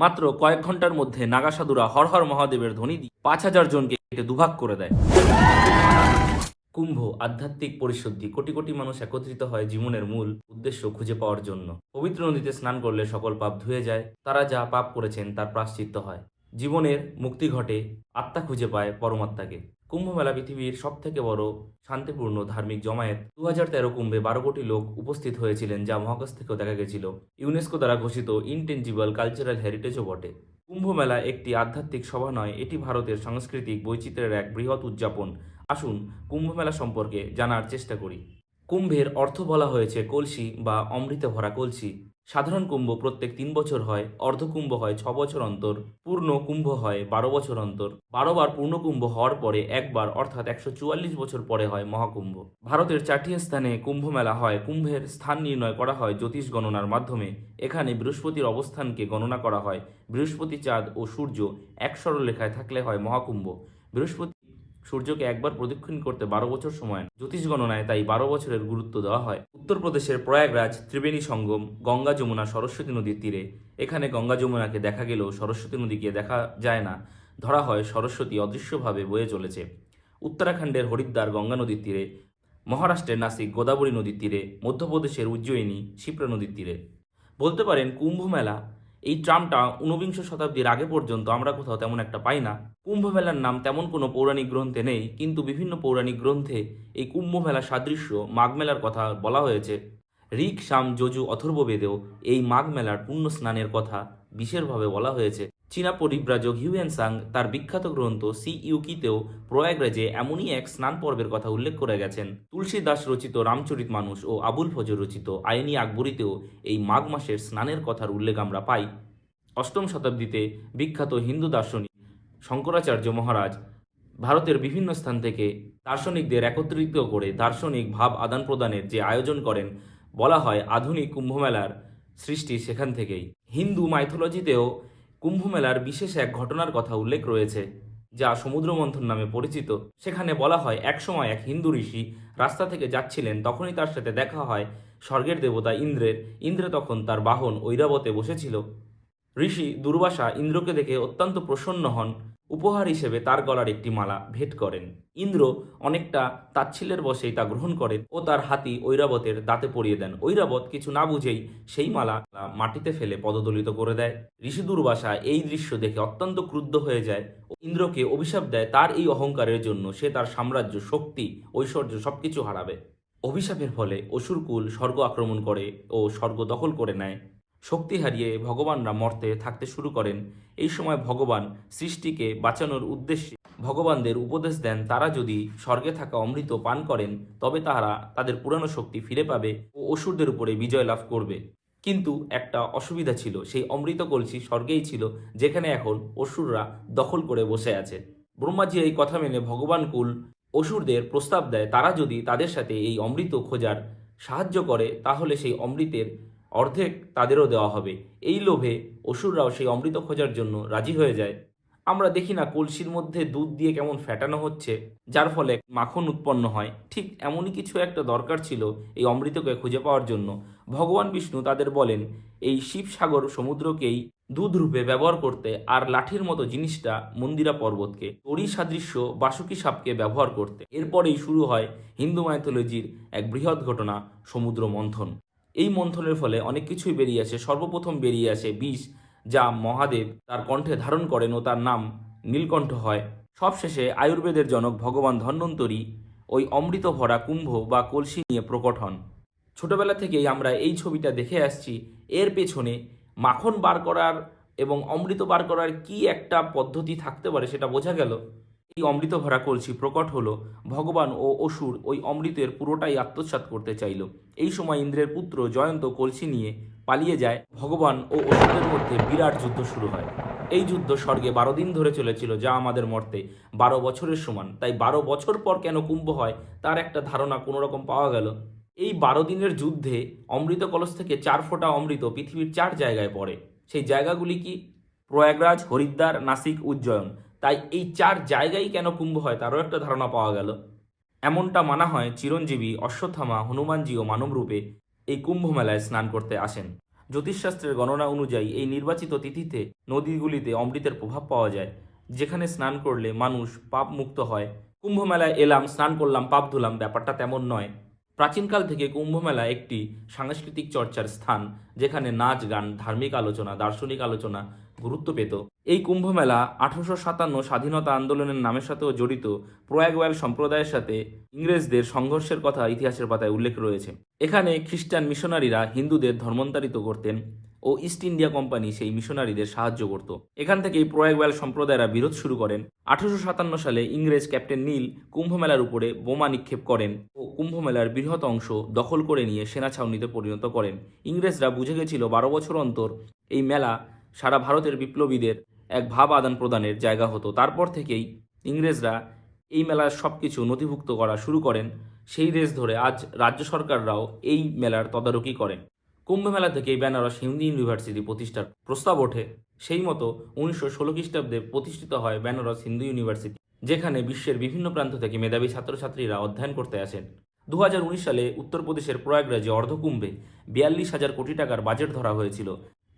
মাত্র কয়েক ঘণ্টার মধ্যে নাগাসাধুরা হর হর মহাদেবের ধ্বনি দিয়ে পাঁচ হাজার জনকে কেটে দুভাগ করে দেয়। কুম্ভ আধ্যাত্মিক পরিশুদ্ধি। কোটি কোটি মানুষ একত্রিত হয় জীবনের মূল উদ্দেশ্য খুঁজে পাওয়ার জন্য। পবিত্র নদীতে স্নান করলে সকল পাপ ধুয়ে যায়। তারা যা পাপ করেছেন তার প্রাশ্চিত্ত হয়। জীবনের মুক্তি ঘটে আত্মা খুঁজে পায় পরমাত্মাকে। কুম্ভ মেলা পৃথিবীর সব থেকে বড় শান্তিপূর্ণ ধার্মিক জমায়েত। দু হাজার তেরো কুম্ভে বারো কোটি লোক উপস্থিত হয়েছিলেন, যা মহাকাশ থেকেও দেখা গেছিল। ইউনেস্কো দ্বারা ঘোষিত ইনটেনজিবল কালচারাল হেরিটেজও বটে। কুম্ভ মেলা একটি আধ্যাত্মিক সভা নয়, এটি ভারতের সাংস্কৃতিক বৈচিত্র্যের এক বৃহৎ উদযাপন। আসুন কুম্ভ মেলা সম্পর্কে জানার চেষ্টা করি। কুম্ভের অর্থ বলা হয়েছে কলসি বা অমৃতে ভরা কলসি। সাধারণ কুম্ভ প্রত্যেক তিন বছর হয় অর্ধকুম্ভ হয় ছ বছর অন্তর, পূর্ণ কুম্ভ হয় বারো বছর অন্তর। বারো বার পূর্ণ কুম্ভ হওয়ার পরে একবার অর্থাৎ একশো চুয়াল্লিশ বছর পরে হয় মহাকুম্ভ। ভারতের চারটি স্থানে কুম্ভ মেলা হয়, কুম্ভের স্থান নির্ণয় করা হয় জ্যোতিষ গণনার মাধ্যমে। এখানে বৃহস্পতির অবস্থানকে গণনা করা হয়, বৃহস্পতি চাঁদ ও সূর্য এক সরলরেখায় থাকলে হয় মহাকুম্ভ। বৃহস্পতি সূর্যকে একবার প্রদক্ষিণ করতে বারো বছর সময়। জ্যোতিষ গণনায় তাই বারো বছরের গুরুত্ব দেওয়া হয়। উত্তরপ্রদেশের প্রয়াগরাজ, ত্রিবেণী সঙ্গম, গঙ্গা যমুনা, সরস্বতী নদীর তীরে। এখানে গঙ্গা যমুনাকে দেখা গেলেও সরস্বতী নদীকে দেখা যায় না। ধরা হয় সরস্বতী অদৃশ্যভাবে বয়ে চলেছে। উত্তরাখণ্ডের হরিদ্বার গঙ্গা নদীর তীরে, মহারাষ্ট্রের নাসিক গোদাবরী নদীর তীরে, মধ্যপ্রদেশের উজ্জয়িনী শিপ্রা নদীর তীরে। বলতে পারেন কুম্ভ মেলা এই ট্রামটা ঊনবিংশ শতাব্দীর আগে পর্যন্ত আমরা কোথাও তেমন একটা পাই না। কুম্ভ মেলার নাম তেমন কোনো পৌরাণিক গ্রন্থে নেই, কিন্তু বিভিন্ন পৌরাণিক গ্রন্থে এই কুম্ভ মেলা সাদৃশ্য মাঘ মেলার কথা বলা হয়েছে। ঋক, শাম, যজু, অথর্ববেদেও এই মাঘ মেলার পুণ্য স্নানের কথা বিশেষভাবে বলা হয়েছে। চীনা পরিব্রাজক হিউয়েন সাং তার বিখ্যাত গ্রন্থ সি ইউকিতেও প্রয়াগরাজে এমনই এক স্নান পর্বের কথা উল্লেখ করে গেছেন। তুলসী দাস রচিত রামচরিত মানুষ ও আবুল ফজর রচিত আইনি আকবরীতেও এই মাঘ মাসের স্নানের কথার উল্লেখ আমরা পাই। অষ্টম শতাব্দীতে বিখ্যাত হিন্দু দার্শনিক শঙ্করাচার্য মহারাজ ভারতের বিভিন্ন স্থান থেকে দার্শনিকদের একত্রিত করে দার্শনিক ভাব আদান প্রদানের যে আয়োজন করেন, বলা হয় আধুনিক কুম্ভমেলার সৃষ্টি সেখান থেকেই। হিন্দু মাইথোলজিতেও কুম্ভমেলার বিশেষ এক ঘটনার কথা উল্লেখ রয়েছে, যা সমুদ্র মন্থন নামে পরিচিত। সেখানে বলা হয়, একসময় এক হিন্দু ঋষি রাস্তা থেকে যাচ্ছিলেন, তখনই তার সাথে দেখা হয় স্বর্গের দেবতা ইন্দ্রের। ইন্দ্র তখন তার বাহন ঐরাবতে বসেছিল। ঋষি দুর্বাসা ইন্দ্রকে দেখে অত্যন্ত প্রসন্ন হন। উপহার হিসেবে তার গলার একটি মালা ভেট করেন। ইন্দ্র অনেকটা তাচ্ছিল্যের বসেই তা গ্রহণ করেন ও তার হাতি ঐরাবতের দাঁতে পরিয়ে দেন। ঐরাবত কিছু না বুঝেই সেই মালা মাটিতে ফেলে পদদলিত করে দেয়। ঋষি দুর্বাসা এই দৃশ্য দেখে অত্যন্ত ক্রুদ্ধ হয়ে যায় ইন্দ্রকে অভিশাপ দেয়। তার এই অহংকারের জন্য সে তার সাম্রাজ্য, শক্তি, ঐশ্বর্য সবকিছু হারাবে। অভিশাপের ফলে অসুরকুল স্বর্গ আক্রমণ করে ও স্বর্গ দখল করে নেয়। শক্তি হারিয়ে ভগবানরা মর্তে থাকতে শুরু করেন। এই সময় ভগবান সৃষ্টিকে বাঁচানোর উদ্দেশ্যে ভগবানদের উপদেশ দেন, তারা যদি স্বর্গে থাকা অমৃত পান করেন, তবে তারা তাদের পুরানো শক্তি ফিরে পাবে ও অসুরদের উপরে বিজয় লাভ করবে। কিন্তু একটা অসুবিধা ছিল, সেই অমৃত কলসি স্বর্গেই ছিল, যেখানে এখন অসুররা দখল করে বসে আছে। ব্রহ্মাজি এই কথা মেনে ভগবান কুল অসুরদের প্রস্তাব দেয়, তারা যদি তাদের সাথে এই অমৃত খোঁজার সাহায্য করে, তাহলে সেই অমৃতের অর্ধেক তাদেরও দেওয়া হবে। এই লোভে অসুররাও সেই অমৃত খোঁজার জন্য রাজি হয়ে যায়। আমরা দেখি না কলসির মধ্যে দুধ দিয়ে কেমন ফ্যাটানো হচ্ছে, যার ফলে মাখন উৎপন্ন হয়। ঠিক এমনই কিছু একটা দরকার ছিল এই অমৃতকে খুঁজে পাওয়ার জন্য। ভগবান বিষ্ণু তাদের বলেন, এই শিবসাগর সমুদ্রকেই দুধ রূপে ব্যবহার করতে আর লাঠির মতো জিনিসটা মন্দিরা পর্বতকে, তরি সাদৃশ্য বাসুকি সাপকে ব্যবহার করতে। এরপরেই শুরু হয় হিন্দু মাইথোলজির এক বৃহৎ ঘটনা, সমুদ্র মন্থন। এই মন্থনের ফলে অনেক কিছুই বেরিয়ে আসে। সর্বপ্রথম বেরিয়ে আসে বিষ যা মহাদেব তার কণ্ঠে ধারণ করেন ও তার নাম নীলকণ্ঠ হয়। সবশেষে আয়ুর্বেদের জনক ভগবান ধন্বন্তরী ওই অমৃত ভরা কুম্ভ বা কলসি নিয়ে প্রকট হন। ছোটবেলা থেকেই আমরা এই ছবিটা দেখে আসছি। এর পেছনে মাখন বার করার এবং অমৃত বার করার কি একটা পদ্ধতি থাকতে পারে সেটা বোঝা গেল। অমৃত ভরা কলসি প্রকট হলো। ভগবান ও অসুর ওই অমৃতের পুরোটাই আত্মসাৎ করতে চাইল। এই সময় ইন্দ্রের পুত্র জয়ন্ত কলসি নিয়ে পালিয়ে যায়। ভগবান ও অসুরের মধ্যে বিরাট যুদ্ধ শুরু হয়। এই যুদ্ধ স্বর্গে বারো দিন ধরে চলেছিল, যা আমাদের মর্তে বারো বছরের সমান। তাই বারো বছর পর কেন কুম্ভ হয়, তার একটা ধারণা কোনো রকম পাওয়া গেল। এই বারো দিনের যুদ্ধে অমৃত কলস থেকে চার ফোঁটা অমৃত পৃথিবীর চার জায়গায় পড়ে। সেই জায়গাগুলি কি? প্রয়াগরাজ, হরিদ্বার, নাসিক, উজ্জয়ন। তাই এই চার জায়গায় কেন কুম্ভ হয় তারও একটা ধারণা পাওয়া গেল। এমনটা মানা হয় চিরঞ্জীবী, অশ্বত্থামা, হনুমানজি ও মানবরূপে এই কুম্ভ মেলায় স্নান করতে আসেন। জ্যোতিষশাস্ত্রের গণনা অনুযায়ী এই নির্বাচিত তিথিতে নদীগুলিতে অমৃতের প্রভাব পাওয়া যায়, যেখানে স্নান করলে মানুষ পাপ মুক্ত হয়। কুম্ভ মেলায় এলাম, স্নান করলাম, পাপ ধুলাম, ব্যাপারটা তেমন নয়। প্রাচীনকাল থেকে কুম্ভ মেলা একটি সাংস্কৃতিক চর্চার স্থান, যেখানে নাচ, গান, ধার্মিক আলোচনা, দার্শনিক আলোচনা গুরুত্ব পেত। এই কুম্ভ মেলা আঠারোশো সাতান্ন স্বাধীনতা আন্দোলনের নামের সাথেও জড়িত প্রয়াগওয়াল সম্প্রদায়ের সাথে ইংরেজদের সংঘর্ষের কথা ইতিহাসের পাতায় উল্লেখ রয়েছে। এখানে খ্রিস্টান মিশনারিরা হিন্দুদের ধর্মান্তরিত করতেন ও ইস্ট ইন্ডিয়া কোম্পানি সেই মিশনারিদের সাহায্য করত। এখান থেকেই প্রয়াগওয়াল সম্প্রদায়রা বিরোধ শুরু করেন। আঠারোশো সাতান্ন সালে ইংরেজ ক্যাপ্টেন নীল কুম্ভ মেলার উপরে বোমা নিক্ষেপ করেন ও কুম্ভ মেলার বৃহৎ অংশ দখল করে নিয়ে সেনা ছাউনিতে পরিণত করেন। ইংরেজরা বুঝে গেছিল বারো বছর অন্তর এই মেলা সারা ভারতের বিপ্লবীদের এক ভাব আদান প্রদানের জায়গা হতো। তারপর থেকেই ইংরেজরা এই মেলার সব কিছু নথিভুক্ত করা শুরু করেন। সেই রেস ধরে আজ রাজ্য সরকাররাও এই মেলার তদারকি করেন। কুম্ভ মেলা থেকেই বেনারস হিন্দি ইউনিভার্সিটি প্রতিষ্ঠার প্রস্তাব ওঠে। সেই মতো উনিশশো ষোলো খ্রিস্টাব্দে প্রতিষ্ঠিত হয় বেনারস হিন্দু ইউনিভার্সিটি, যেখানে বিশ্বের বিভিন্ন প্রান্ত থেকে মেধাবী ছাত্রছাত্রীরা অধ্যয়ন করতে আসেন। দু হাজার উনিশ সালে উত্তরপ্রদেশের প্রয়াগরাজে অর্ধকুম্ভে বিয়াল্লিশ হাজার কোটি টাকার বাজেট ধরা হয়েছিল।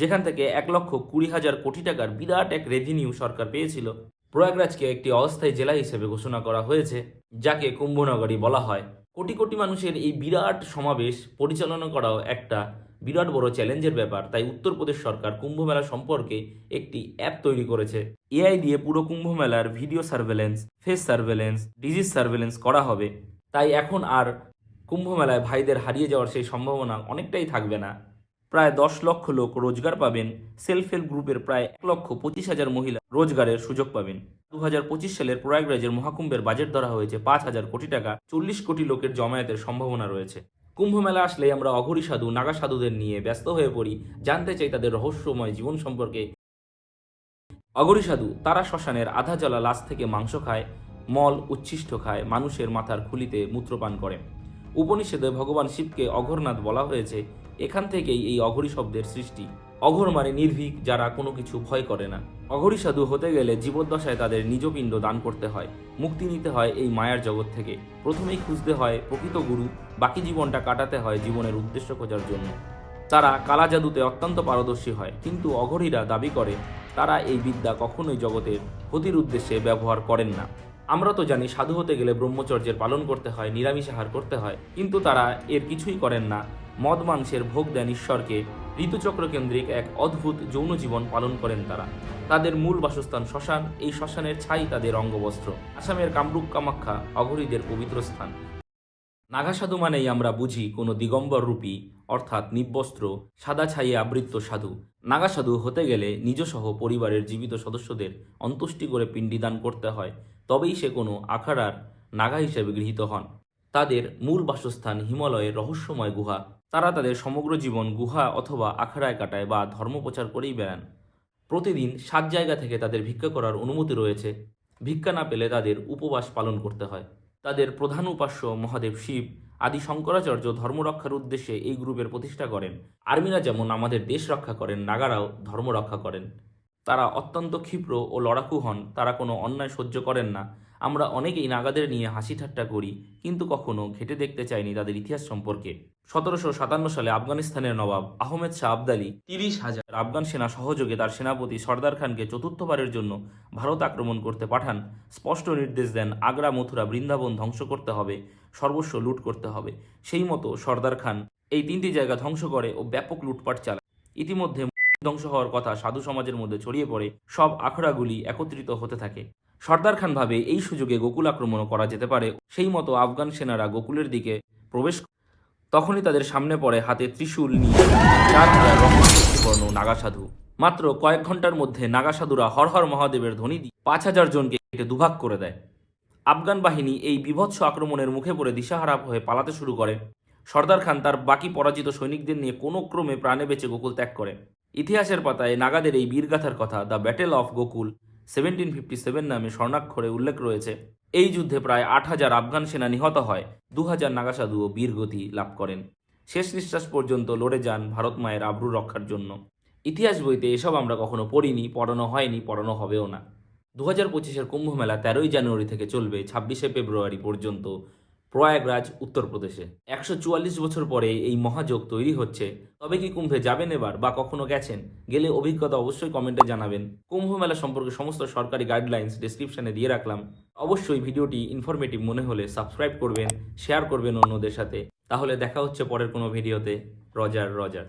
যেখান থেকে এক লক্ষ কুড়ি হাজার কোটি টাকার বিরাট এক রেভিনিউ সরকার পেয়েছিল। প্রয়াগরাজকে একটি অস্থায়ী জেলা হিসেবে ঘোষণা করা হয়েছে, যাকে কুম্ভনগরী বলা হয়। কোটি কোটি মানুষের এই বিরাট সমাবেশ পরিচালনা করাও একটা বিরাট বড় চ্যালেঞ্জের ব্যাপার, তাই উত্তরপ্রদেশ সরকার কুম্ভ মেলা সম্পর্কে একটি অ্যাপ তৈরি করেছে। এআই দিয়ে পুরো কুম্ভ মেলার video surveillance, face surveillance, disease surveillance করা হবে। তাই এখন আর কুম্ভ মেলায় ভাইদের হারিয়ে যাওয়ার সেই সম্ভাবনা অনেকটাই থাকবে না। প্রায় দশ লক্ষ লোক রোজগার পাবেন। সেলফ হেল্প গ্রুপের প্রায় এক লক্ষ পঁচিশ হাজার মহিলা রোজগারের সুযোগ পাবেন। দু হাজার পঁচিশ সালের প্রয়াগরাজের মহাকুম্ভের বাজেট ধরা হয়েছে পাঁচ হাজার কোটি টাকা। চল্লিশ কোটি লোকের জমায়েতের সম্ভাবনা রয়েছে। কুম্ভ মেলা আসলে আমরা অঘরী সাধু, নাগা সাধুদের নিয়ে ব্যস্ত হয়ে পড়ি। জানতে চাই তাদের রহস্যময় জীবন সম্পর্কে। অগরী সাধু, তারা শ্মশানের আধা জলা লাশ থেকে মাংস খায়, মল উচ্ছিষ্ট খায়, মানুষের মাথার খুলিতে মূত্রপান করে। উপনিষদে ভগবান শিবকে অঘরনাথ বলা হয়েছে এখান থেকেই এই অঘরী শব্দের সৃষ্টি। অঘর মানে নির্ভীক, যারা কোনো কিছু ভয় করে না। অঘরী সাধু হতে গেলে জীবদ্দশায় তাদের নিজ পিণ্ড দান করতে হয়, মুক্তি নিতে হয় এই মায়ার জগৎ থেকে। প্রথমেই খুঁজতে হয় প্রকৃত গুরু, বাকি জীবনটা কাটাতে হয় জীবনের উদ্দেশ্য খোঁজার জন্য। তারা কালা জাদুতে অত্যন্ত পারদর্শী হয়, কিন্তু অঘরীরা দাবি করে, তারা এই বিদ্যা কখনোই জগতের ক্ষতির উদ্দেশ্যে ব্যবহার করেন না। আমরা তো জানি সাধু হতে গেলে ব্রহ্মচর্যের পালন করতে হয় নিরামিষ আহার করতে হয়, কিন্তু তারা এর কিছুই করেন না। মদ মাংসের ভোগ দেন ঈশ্বরকে। ঋতুচক্র কেন্দ্রিক এক অদ্ভুত যৌন জীবন পালন করেন তারা। তাদের মূল বাসস্থান শ্মশান। এই শ্মশানের ছাই তাদের অঙ্গবস্ত্র। আসামের কামরূপ কামাখ্যা অঘরীদের পবিত্র স্থান। নাগা সাধু মানেই আমরা বুঝি কোনো দিগম্বর রূপী, অর্থাৎ নিবস্ত্র সাদা ছাইয়ে আবৃত্ত সাধু। নাগা সাধু হতে গেলে নিজসহ পরিবারের জীবিত সদস্যদের অন্ত্যেষ্টি করে পিণ্ডিদান করতে হয়। তবেই সে কোনো আখাড়ার নাগা হিসেবে গৃহীত হন। তাদের মূল বাসস্থান হিমালয়ের রহস্যময় গুহা। তারা তাদের সমগ্র জীবন গুহা অথবা আখড়ায় কাটায় বা ধর্মপ্রচার করেই বেড়ান। প্রতিদিন সাত জায়গা থেকে তাদের ভিক্ষা করার অনুমতি রয়েছে। ভিক্ষা না পেলে তাদের উপবাস পালন করতে হয়। তাদের প্রধান উপাস্য মহাদেব শিব, আদি শঙ্করাচার্য ধর্ম রক্ষার উদ্দেশ্যে এই গ্রুপের প্রতিষ্ঠা করেন। আর্মিরা যেমন আমাদের দেশ রক্ষা করেন, নাগারাও ধর্ম রক্ষা করেন। তারা অত্যন্ত ক্ষিপ্র ও লড়াকু হন, তারা কোনো অন্যায় সহ্য করেন না। আমরা অনেকেই নাগাদের নিয়ে হাসি ঠাট্টা করি, কিন্তু কখনো ঘেটে দেখতে চাইনি তাদের ইতিহাস সম্পর্কে। সতেরোশো সাতান্ন সালে আফগানিস্তানের নবাব আহমেদ শাহ আবদালি তিরিশ হাজার আফগান সেনা সহযোগে তার সেনাপতি সর্দার খানকে চতুর্থবারের জন্য ভারত আক্রমণ করতে পাঠান। স্পষ্ট নির্দেশ দেন, আগ্রা, মথুরা, বৃন্দাবন ধ্বংস করতে হবে, সর্বস্ব লুট করতে হবে। সেই মতো সর্দার খান এই তিনটি জায়গা ধ্বংস করে ও ব্যাপক লুটপাট চালায়। ইতিমধ্যে ধ্বংস হওয়ার কথা সাধু সমাজের মধ্যে ছড়িয়ে পড়ে, সব আখড়াগুলি একত্রিত হতে থাকে। সর্দার খান ভাবে এই সুযোগে গোকুল আক্রমণও করা যেতে পারে। সেই মতো আফগান সেনারা গোকুলের দিকে প্রবেশ তখনই তাদের সামনে পড়ে হাতে ত্রিশূল নিয়ে রক্তবর্ণ নাগা সাধু মাত্র কয়েক ঘণ্টার মধ্যে নাগা সাধুরা হর হর মহাদেবের ধ্বনি দিয়ে পাঁচ হাজার জনকে দুভাগ করে দেয়। আফগান বাহিনী এই বিভৎস আক্রমণের মুখে পড়ে দিশাহারা হয়ে পালাতে শুরু করে। সর্দার খান তার বাকি পরাজিত সৈনিকদের নিয়ে কোনো ক্রমে প্রাণে বেঁচে গোকুল ত্যাগ করে। ইতিহাসের পাতায় নাগাদের এই বীরগাথার কথা, the battle of Gokul seventeen fifty seven নামে স্বর্ণাক্ষরে উল্লেখ রয়েছে। এই যুদ্ধে প্রায় আট হাজার আফগান সেনা নিহত হয় দু হাজার নাগাসাধুও বীরগতি লাভ করেন। শেষ নিঃশ্বাস পর্যন্ত লড়ে যান ভারত মায়ের আব্রু রক্ষার জন্য। ইতিহাস বইতে এসব আমরা কখনো পড়িনি, পড়ানো হয়নি, পড়ানো হবেও না। দু হাজার পঁচিশের কুম্ভ মেলা তেরোই জানুয়ারি থেকে চলবে ছাব্বিশে ফেব্রুয়ারি পর্যন্ত। প্রয়াগরাজ, উত্তরপ্রদেশে। একশো চুয়াল্লিশ বছর পরে এই মহাযোগ তৈরি হচ্ছে। তবে কি কুম্ভে যাবেন এবার বা কখনো গেছেন? গেলে অভিজ্ঞতা অবশ্যই কমেন্টে জানাবেন। কুম্ভ মেলা সম্পর্কে সমস্ত সরকারি গাইডলাইন্স ডিসক্রিপশানে দিয়ে রাখলাম। অবশ্যই ভিডিওটি ইনফরমেটিভ মনে হলে সাবস্ক্রাইব করবেন শেয়ার করবেন অন্যদের সাথে। তাহলে দেখা হচ্ছে পরের কোনো ভিডিওতে রজার রজার।